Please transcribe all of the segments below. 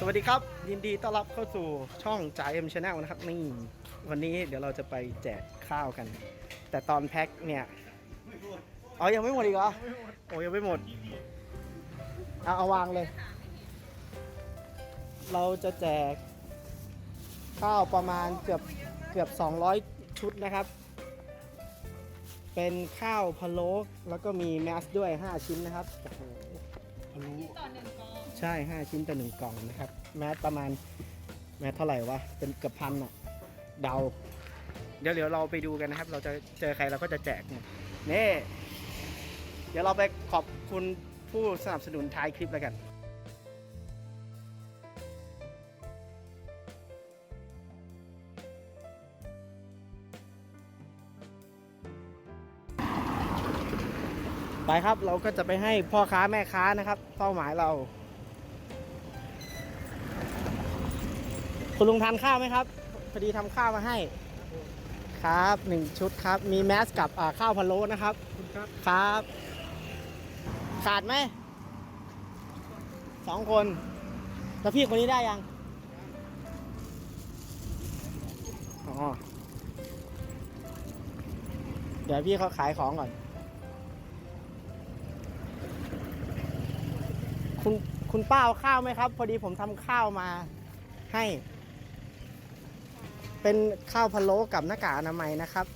สวัสดีครับ ยินดีต้อนรับเข้าสู่ช่องจ่ายเอ็มชาแนลนะครับนี่วันนี้เดี๋ยวเราจะไปแจกข้าวกัน แต่ตอนแพ็คเนี่ยอ๋อยังไม่หมดอีกเหรอโอ้ยังไม่หมดเอาเอาวางเลย เราจะแจกข้าวประมาณเกือบเกือบ 200 ชุดนะครับ เป็นข้าวพะโล้แล้วก็มีแมสด้วย 5 ชิ้นนะครับโอ้โหพะโล้ต่อหนึ่งกอง ใช่ 5 ชิ้นต่อหนึ่งกล่องนะครับ แมสประมาณแมสเท่าไหร่วะ เป็นเกือบพันอะเดา เดี๋ยวเดี๋ยวเราไปดูกันนะครับ เราจะเจอใครเราก็จะแจกหมดนี่ เดี๋ยวเราไปขอบคุณผู้สนับสนุนท้ายคลิปแล้วกันไปครับเราก็จะไปให้พ่อค้าแม่ค้านะครับ เป้าหมายเรา คุณลุงทานข้าวไหมครับ พอดีทำข้าวมาให้ ครับหนึ่งชุดครับ มีแมสกับอ่าข้าวพะโล้นะครับคุณครับครับ ขาดไหมสองคน แล้วพี่คนนี้ได้ยัง อ๋อ เดี๋ยวพี่เขาขายของก่อน คุณคุณป้าเอาข้าวไหมครับ พอดีผมทำข้าวมาให้ เป็นข้าวพะโล้กับหน้ากากอนามัยนะครับ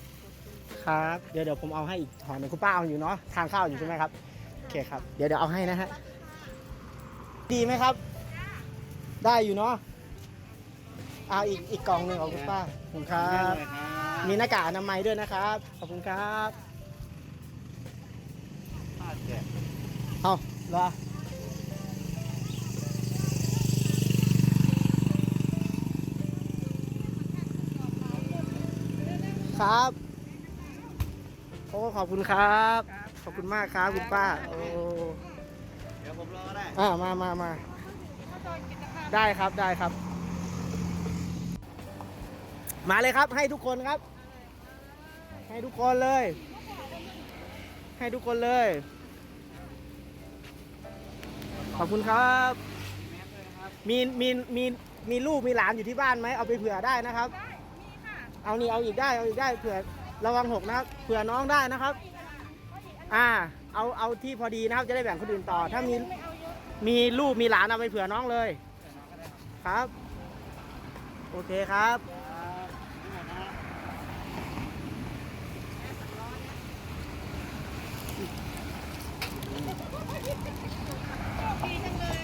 ครับ เดี๋ยวเดี๋ยวผมเอาให้อีกถอนหนึ่งคุณป้าเอาอยู่เนาะทานข้าวอยู่ใช่ไหมครับโอเคครับ เดี๋ยวเดี๋ยวเอาให้นะฮะดีไหมครับ ได้อยู่เนาะเอาอีกอีกกล่องหนึ่งของคุณป้าขอบคุณครับมีหน้ากากอนามัยด้วยนะครับ ขอบคุณครับ ป้าแจกเอาเหรอ ครับโอ้ขอบคุณครับ ขอบคุณมากครับคุณป้าโอ้เดี๋ยวผมรอก็ได้อ่ามามามาได้ครับได้ครับ มาเลยครับให้ทุกคนครับ ให้ทุกคนเลย ให้ทุกคนเลย ขอบคุณครับ มีมีมีมีลูกมีหลานอยู่ที่บ้านไหมเอาไปเผื่อได้นะครับ เอานี่เอาอีกได้เอาอีกได้เผื่อระวังหกนะครับเผื่อน้องได้นะครับ อ่า เอาเอาที่พอดีนะครับ จะได้แบ่งคนอื่นต่อ ถ้ามีมีลูกมีหลานเอาไปเผื่อน้องเลย ครับ โอเคครับ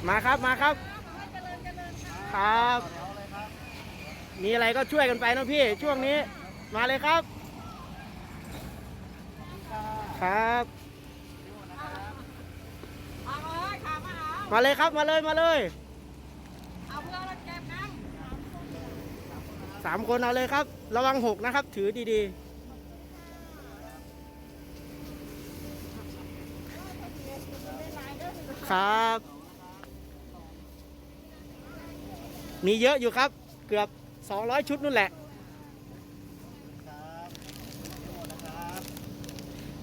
มาครับมาครับ ครับ มีอะไรก็ช่วยกันไปนะพี่ ช่วงนี้ มาเลยครับ ครับเอาเลยค่ะมาเอามาเลยครับมาเลยมาเลยเอาเพื่อเราเก็บน้สามคนเอาเลยครับ ระวังหกนะครับ ถือดีๆ ครับ มีเยอะอยู่ครับ เกือบ 200 ชุดนู่นแหละ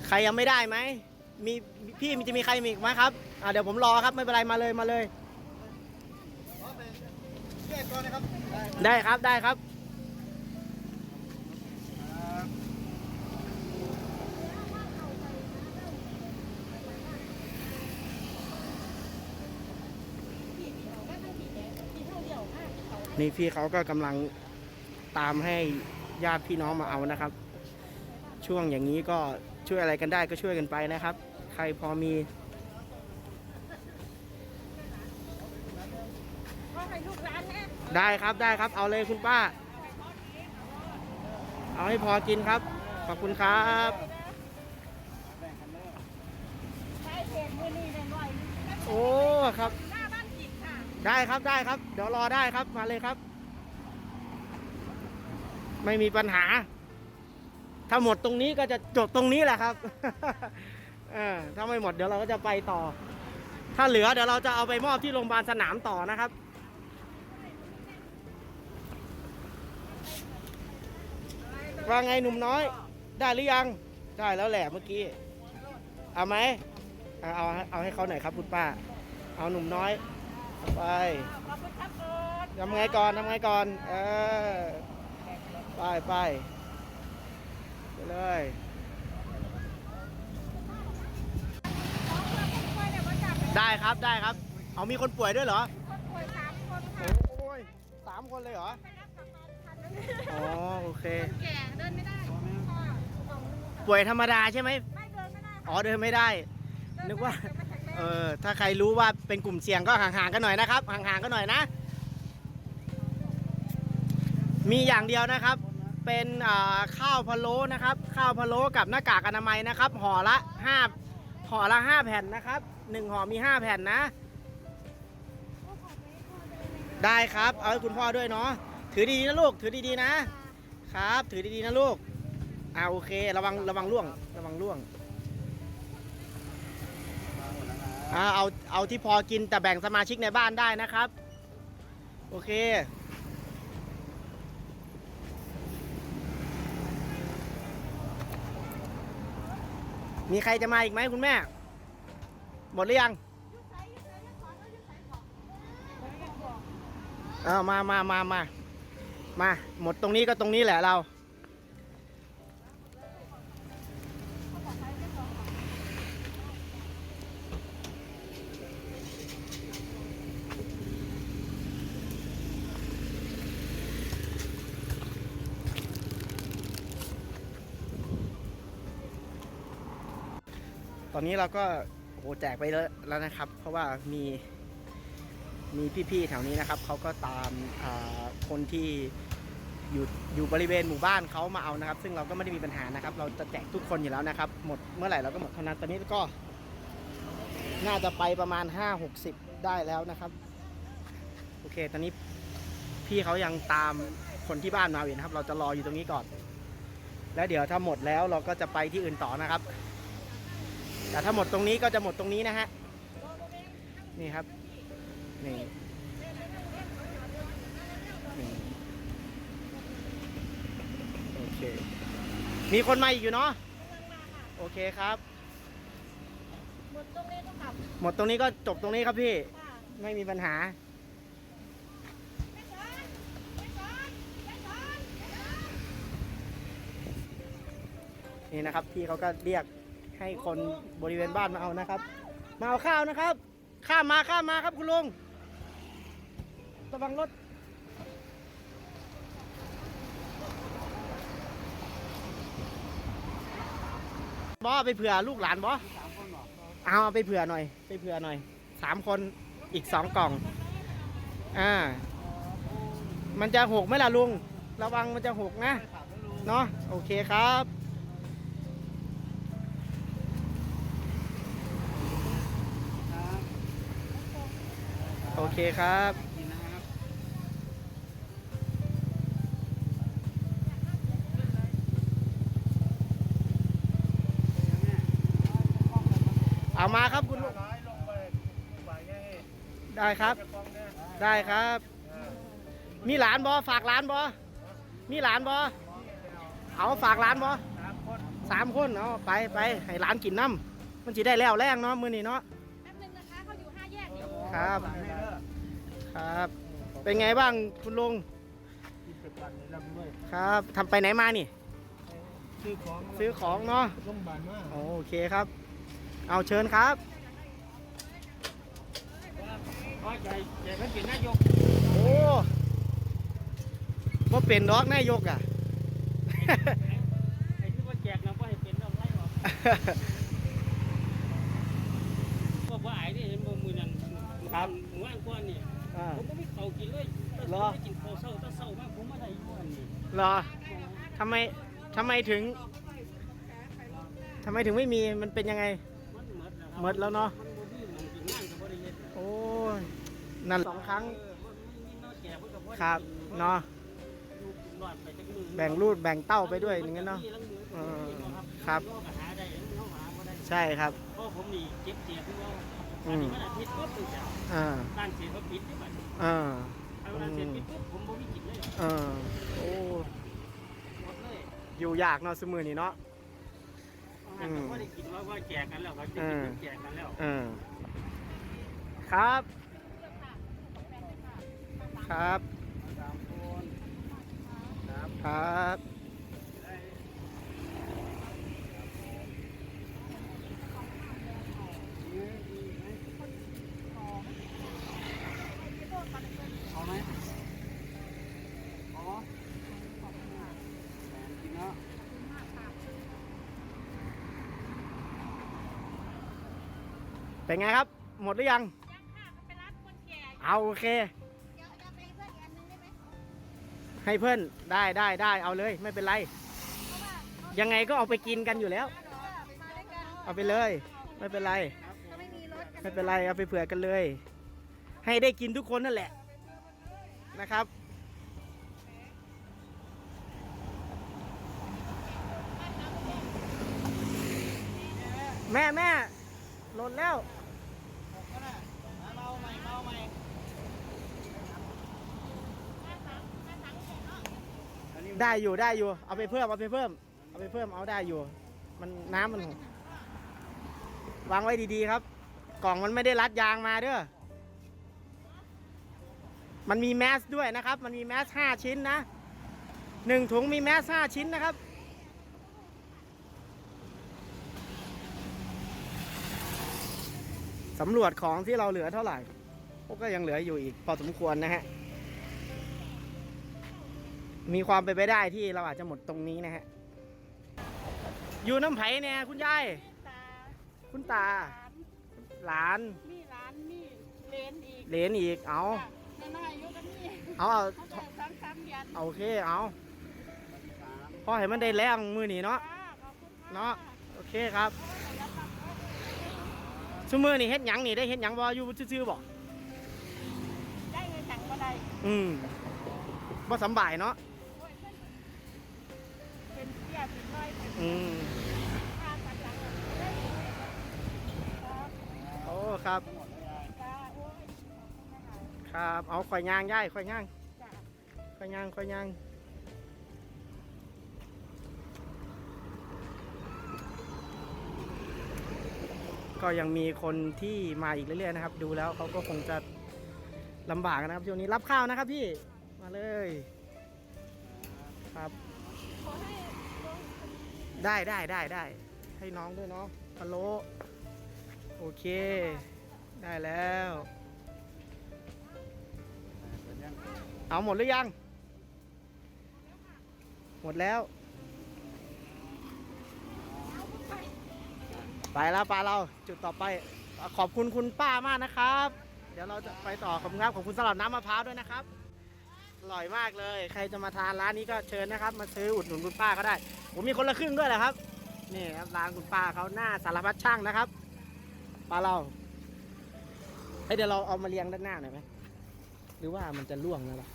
ใครยังไม่ได้ไหม มีพี่มีจะมีใครมีอีกไหมครับอ่าเดี๋ยวผมรอครับไม่เป็นไรมาเลยมาเลยแยกก่อนนะครับได้ครับได้ครับ นี่พี่เขาก็กำลังตามให้ญาติพี่น้องมาเอานะครับ ช่วงอย่างนี้ก็ช่วยอะไรกันได้ก็ช่วยกันไปนะครับ ใครพอมีได้ครับได้ครับ เอาเลยคุณป้า เอาให้พอกินครับ ขอบคุณครับโอ้ครับ ได้ครับได้ครับ เดี๋ยวรอได้ครับมาเลยครับ ไม่มีปัญหา ถ้าหมดตรงนี้ก็จะจบตรงนี้แหละครับเออถ้าไม่หมดเดี๋ยวเราก็จะไปต่อ ถ้าเหลือเดี๋ยวเราจะเอาไปมอบที่โรงพยาบาลสนามต่อนะครับว่าไงหนุ่มน้อย ได้หรือยัง ได้แล้วแหละเมื่อกี้ เอาไหมเอาเอาเอาให้เขาหน่อยครับคุณป้า เอาหนุ่มน้อย ไปขอบคุณครับเอิร์ธทำไงก่อนทำไงก่อน เออ ไปไปไปเลยช่วยเนี่ยมาจับเป็นได้ครับได้ครับ เอามีคนป่วยด้วยเหรอ คนป่วยสามคนค่ะโอ้ยสามคนเลยเหรอไปรับกลับมาทันแล้วอ๋อโอเค แก่เดินไม่ได้ค่ะสองลูกค่ะป่วยธรรมดาใช่ไหมไม่เดินไม่ได้ อ๋อเดินไม่ได้ นึกว่า เออถ้าใครรู้ว่าเป็นกลุ่มเสี่ยงก็ห่างๆกันหน่อยนะครับ ห่างๆกันหน่อยนะ มีอย่างเดียวนะครับ เป็นข้าวพะโล้นะครับ ข้าวพะโล้กับหน้ากากอนามัยนะครับห่อละห้าห่อละห้าแผ่นนะครับหนึ่งห่อมีห้าแผ่นนะ ได้ครับ เอาให้คุณพ่อด้วยเนาะถือดีๆนะลูก ถือดีๆนะ ครับ ถือดีๆนะลูกอ่าโอเค ระวังระวังล่วง ระวังล่วง อ่าเอาเอาที่พอกินแต่แบ่งสมาชิกในบ้านได้นะครับ โอเค มีใครจะมาอีกไหมคุณแม่ หมดหรือยังเออมามามามามา หมดตรงนี้ก็ตรงนี้แหละเรา ตอนนี้เราก็โหแจกไปแล้วนะครับ เพราะว่ามีมีพี่ๆแถวนี้นะครับเขาก็ตามาคนที่อยู่อยู่บริเวณหมู่บ้านเขามาเอานะครับ ซึ่งเราก็ไม่ได้มีปัญหานะครับ เราจะแจกทุกคนอยู่แล้วนะครับ หมดเมื่อไหร่เราก็หมดเท่านั้นตอนนี้ก็น่าจะไปประมาณ 5 60 ได้แล้วนะครับ โอเค ตอนนี้พี่เขายังตามคนที่บ้านมาอยู่นะครับ เราจะรออยู่ตรงนี้ก่อน แล้วเดี๋ยวถ้าหมดแล้วเราก็จะไปที่อื่นต่อนะครับ แต่ถ้าหมดตรงนี้ก็จะหมดตรงนี้นะฮะ นี่ครับ นี่นี่โอเค มีคนมาอีกอยู่เนาะ โอเคครับ หมดตรงนี้ก็กลับหมดตรงนี้ก็จบตรงนี้ครับพี่ ค่ะไม่มีปัญหา ไม่สอนไม่สอนไม่สอนไม่สอนนี่นะครับพี่เขาก็เรียก ให้คนบริเวณบ้านมาเอานะครับ มาเอาข้าวนะครับ ข้ามมาข้ามมาครับคุณลุงระวังรถบอไปเผื่อลูกหลานบอเอาไปเผื่อหน่อย ไปเผื่อหน่อยสามคนอีกสองกล่อง อ่า มันจะหกไหมล่ะลุง ระวังมันจะหกนะ เนาะโอเคครับ เคครับเอามาครับคุณลุงได้ครับ ได้ครับ มีหลานบอฝากหลานบอมีหลานบอเอาฝากหลานบอสามคนเอาไปไปให้หลานกินน้ำมันจะได้แล้วแรงเนาะมือนี้เนาะแป๊บ นึงนะคะเขาอยู่ห้าแยกเดี๋ยวครับครับ เป็นไงบ้างคุณลุงครับทำไปไหนมานี่ ซื้อของซื้อของเนาะ โรงพยาบาลมาโอเคครับ เอาเชิญครับ ว่าใจใจเขากินนายกโอ้ว่าเป็นดอกนายกอะ ไอ้ที่ว่าแจกนะว่าให้เป็นเอาไรหรอกบอกว่าไอ้นี่เห็นบ่มือนั้นครับ หมู่บ้านกวนนี่ อ่าผมก็ไม่เขากินเลยเหรอไม่กินข้าวเศร้าถ้าเศร้ามากผมไม่ได้อยู่อันนี้เหรอทำไมทำไมถึงทำไมถึงไม่มีมันเป็นยังไง มันหมดแล้วหมดแล้วเนาะ มันบ่มีหมันกินงานก็บ่ได้เฮ็ดโอ้ยนั่นสองครั้งเออมันมีน้อยแก่เพิ่นก็บ่ได้ครับกิเนาะอยู่รอดไปจักมือแบ่งรูดแบ่งเต้าไปด้วยอย่างนั้นเนาะเออครับโรคอาหารได้โรคอาหารบ่ได้ ใช่ครับ เพราะผมนี่เจ็บเสียที่ว่า อืม วันอาทิตย์ปุ๊บถึงจะอ่าร้านเสียเขาปิดที่บัดนี้อ่าถ้าร้านเสียปิดปุ๊บผมบ่มีกินเลยอ่าโอ้หมดเลยอยู่ยากเนาะสมือนี่เนาะ อาหารก็บ่ได้กินว่าว่าแจกกันแล้วเขาจะกินแจกกันแล้วเออครับ ครับ สามคนครับ ครับ ได้ เอาไหมอ๋อแสนจริงเนาะ เป็นไงครับ หมดหรือยัง ยังค่ะมันเป็นร้านคนแก่เอาโอเค เดี๋ยวจะไปเพื่อนอีกอันนึงได้ไหมให้เพื่อนได้ได้ได้เอาเลยไม่เป็นไร เพราะว่าเขายังไงก็เอาไปกินกันอยู่แล้วเหรอมาด้วยกันเอาไปเลย ไม่เป็นไร ก็ไม่มีรถกันไม่เป็นไรเอาไปเผื่อกันเลย ให้ได้กินทุกคนนั่นแหละนะครับ แม่แม่หล่ นแล้วได้อยู่ได้อยู่ เอาไปเพิ่มเอาไปเพิ่ม เอาไปเพิ่มเอาได้อยู่ มันน้ำมัน วางไว้ดีๆครับ กล่องมันไม่ได้รัดยางมาเด้อมันมีแมสด้วยนะครับ มันมีแมสห้าชิ้นนะหนึ่งถุงมีแมสห้าชิ้นนะครับ สำรวจของที่เราเหลือเท่าไหร่พวกก็ยังเหลืออยู่อีกพอสมควรนะฮะ มีความเป็นไปได้ที่เราอาจจะหมดตรงนี้นะฮะ อยู่น้ำไผ่เนี่ยคุณยาย ตาคุณตาหลาน มีร้านมีเลนอีกเหลนอีก เอาน้อยๆอยู่กันนี่เอาเอาเขาจะสามสามเดือนเอาโอเค เอาพอให้มันได้แรงมือนี่เนาะค่ะขอบคุณค่ะเนาะ โอเคครับแล้วก็ ซุมือนี่เฮ็ดหยังนี่ได้เฮ็ดหยังบ่อยู่ซื่อๆบ่ได้เงินจังก็ได้อืมบ่สำบายเนาะโอ้ยเพิ่นเป็นเสียเป็นร้อยเป็นอืมค่าสักหลังได้ครับโอ้ครับ จ้าโอ้ยครับเอาข่อยย่างย่ายข่อยย่างจ้า ข่อยย่างข่อยย่าง ก็ยังมีคนที่มาอีกเรื่อยๆนะครับ ดูแล้วเขาก็คงจะลำบากนะครับช่วงนี้รับข้าวนะครับพี่มาเลย ครับได้ได้ได้ได้ให้น้องด้วยเนาะพะโลโอเค ได้แล้วเอาหมดหรือยัง หมดแล้ว ไปแล้วปลาเราจุดต่อไปขอบคุณคุณป้ามากนะครับ เดี๋ยวเราจะไปต่อขอบคุณครับขอบคุณสำหรับน้ำมะพร้าวด้วยนะครับอร่อยมากเลย ใครจะมาทานร้านนี้ก็เชิญนะครับ มาซื้ออุดหนุนคุณป้าก็ได้ผมมีคนละครึ่งด้วยแหละครับนี่ครับร้านคุณป้าเขาหน้าสารพัดช่างนะครับปลาเราเฮ้ยเดี๋ยวเราเอามาเรียงด้านหน้าหน่อยไหมหรือว่ามันจะล่วงนะล่ะ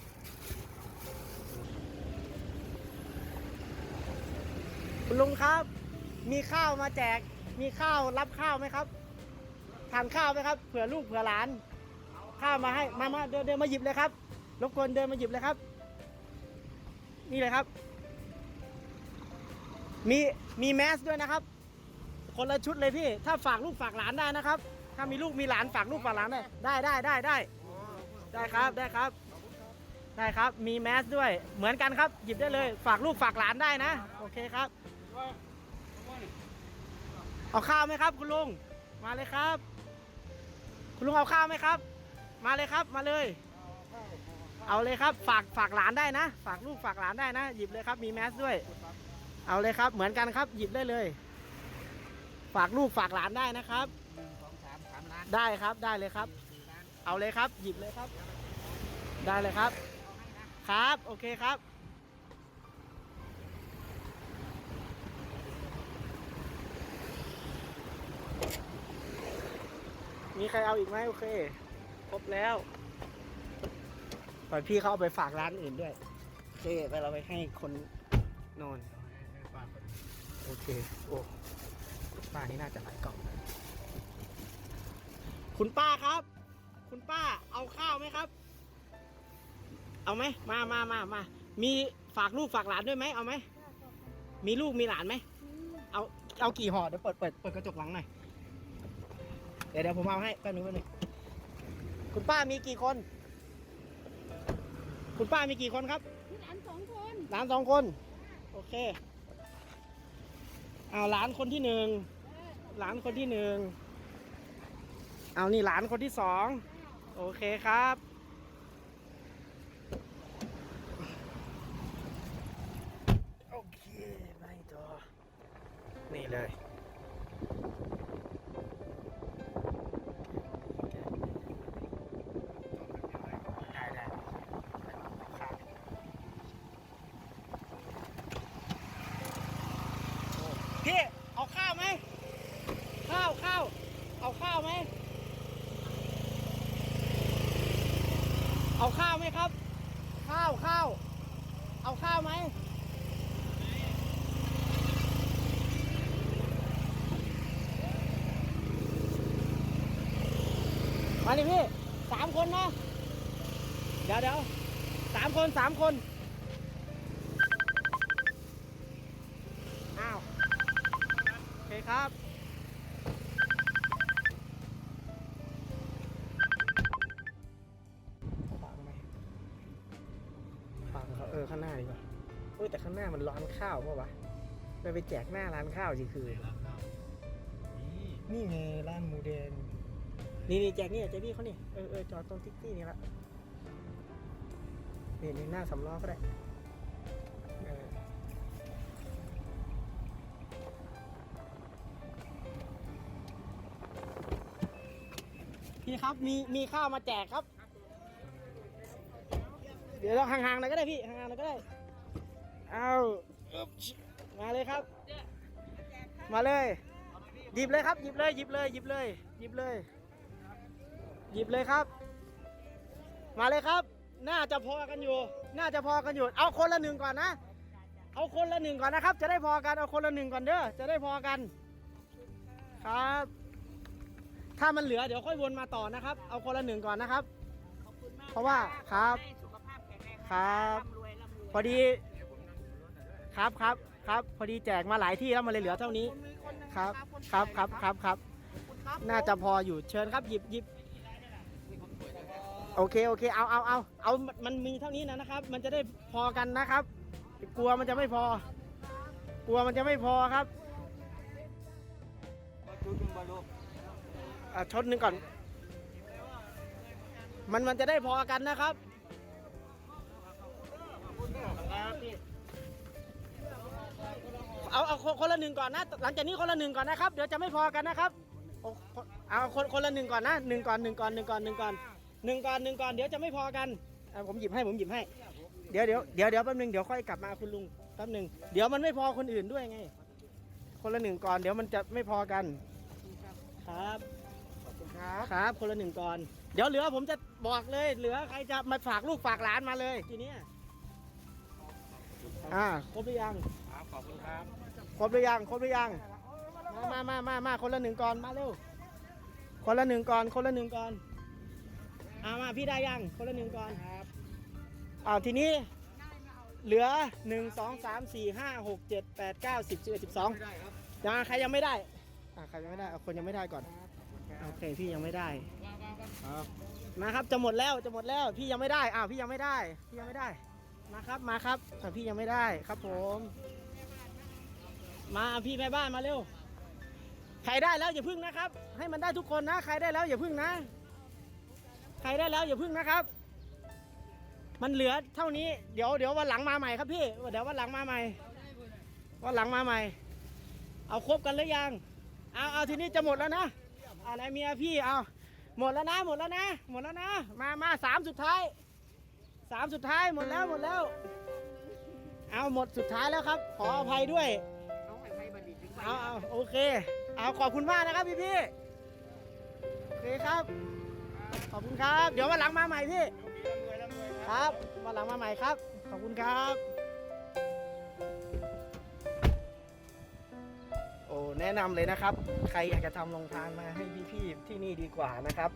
คุณลุงครับ มีข้าวมาแจก มีข้าวรับข้าวไหมครับทานข้าวไหมครับ เผื่อลูกเผื่อหลาน ข้าวมาให้มามาเดินเดินมาหยิบเลยครับรบกวนเดินมาหยิบเลยครับ นี่เลยครับ มีมีแมสด้วยนะครับ คนละชุดเลยพี่ ถ้าฝากลูกฝากหลานได้นะครับ ถ้ามีลูกมีหลานฝากลูกฝากหลานได้ได้ได้ได้ได้ได้ครับได้ครับ ได้ครับ มีแมสด้วยเหมือนกันครับ หยิบได้เลย ฝากลูกฝากหลานได้นะ โอเคครับ เอาข้าวไหมครับ คุณลุง มาเลยครับ คุณลุงเอาข้าวไหมครับ มาเลยครับ มาเลย เอาเลยครับ ฝากฝากหลานได้นะ ฝากลูกฝากหลานได้นะ หยิบเลยครับ มีแมสด้วย เอาเลยครับ เหมือนกันครับ หยิบได้เลย ฝากลูกฝากหลานได้นะครับ ได้ครับ ได้เลยครับ เอาเลยครับ หยิบเลยครับ ได้เลยครับ ครับ โอเคครับ มีใครเอาอีกไหมโอเค ครบแล้วปล่อยพี่เขาเอาไปฝากร้านอื่นด้วย โอเคไปเราไปให้คนนอนโอเค โอ้ป้านี่น่าจะหลายกล่องคุณป้าครับ คุณป้าเอาข้าวไหมครับ เอาไหมมามามามามีฝากลูกฝากหลานด้วยไหมเอาไหมมีลูกมีหลานไหมเอาเอากี่ห่อเดี๋ยวเปิดเปิดเปิดกระจกหลังหน่อย เดี๋ยวเดี๋ยวผมเอาให้แป๊บนึงแป๊บนึงคุณป้ามีกี่คน คุณป้ามีกี่คนครับมีหลานสองคนหลานสองคน โอเคเอาหลานคนที่หนึ่งหลานคนที่หนึ่งเอานี่หลานคนที่สองโอเคครับ โอเคไปต่อนี่เลย เอาข้าวไหม เอาข้าวไหมครับ ข้าวข้าว เอาข้าวไหม มาดิพี่สามคนเนาะเดี๋ยวเดี๋ยวสามคนสามคน อ้าว โอเคครับ มันร้านข้าวเปล่าวะไปไปแจกหน้าร้านข้าวสิคือนี่ไงร้านหมูแดงนี่นี่แจกนี่แจกนี่เขานี่เออเออจอดตรงทิกตี้นี่ละนี่นี่หน้าสำล้อก็ได้เออพี่ครับมีมีข้าวมาแจกครับ เดี๋ยวเราห่างๆหน่อยก็ได้พี่ห่างๆหน่อยก็ได้ เอาอึ๊บมาเลยครับ มาเลย หยิบเลยครับ หยิบเลย หยิบเลย หยิบเลย หยิบเลย หยิบเลยครับ มาเลยครับ น่าจะพอกันอยู่ น่าจะพอกันอยู่ เอาคนละหนึ่งก่อนนะ เอาคนละหนึ่งก่อนนะครับ จะได้พอกัน เอาคนละหนึ่งก่อนเด้อ จะได้พอกัน ครับ ถ้ามันเหลือเดี๋ยวค่อยวนมาต่อนะครับ เอาคนละหนึ่งก่อนนะครับขอบคุณมากเพราะว่า ครับให้สุขภาพแข็งแรงครับร่ำรวยร่ำรวยพอดี ครับครับครับพอดีแจกมาหลายที่แล้วมันเลยเหลือเท่านี้มีคนหนึ่งครับนะนครับครับครับครับขอบคุณครับ น่าจะพออยู่เชิญครับหยิบหยิบโอเคโอเคเอาเอาเอาเอามันมีเท่านี้นะนะครับ มันจะได้พอกันนะครับ กลัวมันจะไม่พอ กลัวมันจะไม่พอครับชุดหนึ่งบอลลูกอะชดหนึ่งก่อน มันมันจะได้พอกันนะครับครับพี่ เอาเอาคนคนละหนึ่งก่อนนะ หลังจากนี้คนละหนึ่งก่อนนะครับ เดี๋ยวจะไม่พอกันนะครับเอาเอาคนคนละหนึ่งก่อนนะหนึ่งก่อนหนึ่งก่อนหนึ่งก่อนหนึ่งก่อนหนึ่งก่อนหนึ่งก่อนเดี๋ยวจะไม่พอกันอะผมหยิบให้ผมหยิบให้ เดี๋ยวเดี๋ยวเดี๋ยวเดี๋ยวแป๊บนึงเดี๋ยวค่อยกลับมาคุณลุงแป๊บนึงเดี๋ยวมันไม่พอคนอื่นด้วยไง คนละหนึ่งก่อนเดี๋ยวมันจะไม่พอกันครับขอบคุณครับครับ คนละหนึ่งก่อน เดี๋ยวเหลือผมจะบอกเลย เหลือใครจะมาฝากลูกฝากหลานมาเลยทีเนี้ยอ่าครบหรือยังครับขอบคุณครับ ครบหรือยังครบหรือยัง มามามามาคนละหนึ่งก่อนมาเร็ว คนละหนึ่งก่อนคนละหนึ่งก่อนเอามาพี่ได้ยังคนละหนึ่งก่อนครับอ้าวทีนี้เหลือหนึ่งสองสามสี่ห้าหกเจ็ดแปดเก้าสิบสิบเอ็ดสิบสองไม่ได้ครับยังใครยังไม่ได้อ่าใครยังไม่ได้เอาคนยังไม่ได้ก่อนโอเคพี่ยังไม่ได้ครับมาครับจะหมดแล้วจะหมดแล้วพี่ยังไม่ได้อ้าวพี่ยังไม่ได้ พี่ยังไม่ได้มาครับมาครับอ่พี่ยังไม่ได้ครับผม มาพี่แม่บ้านมาเร็ว ใครได้แล้วอย่าพึ่งนะครับ ให้มันได้ทุกคนนะ ใครได้แล้วอย่าพึ่งนะ ใครได้แล้วอย่าพึ่งนะครับ มันเหลือเท่านี้ เดี๋ยวเดี๋ยววันหลังมาใหม่ครับพี่ เดี๋ยววันหลังมาใหม่ วันหลังมาใหม่ เอาครบกันหรือยัง เอาเอาทีนี้จะหมดแล้วนะเอาไหนเมียพี่ เอาหมดแล้วนะ หมดแล้วนะ หมดแล้วนะ มามาสามสุดท้าย สามสุดท้ายหมดแล้วหมดแล้ว เอาหมดสุดท้ายแล้วครับ ขออภัยด้วย เอาเอาโอเค เอาขอบคุณมากนะครับพี่พี่โอเคครับ ขอบคุณครับ เดี๋ยววันหลังมาใหม่พี่ ครับวันหลังมาใหม่ครับ ขอบคุณครับ โอ้แนะนำเลยนะครับ ใครอยากจะทำโรงทานมาให้พี่ๆที่นี่ดีกว่านะครับ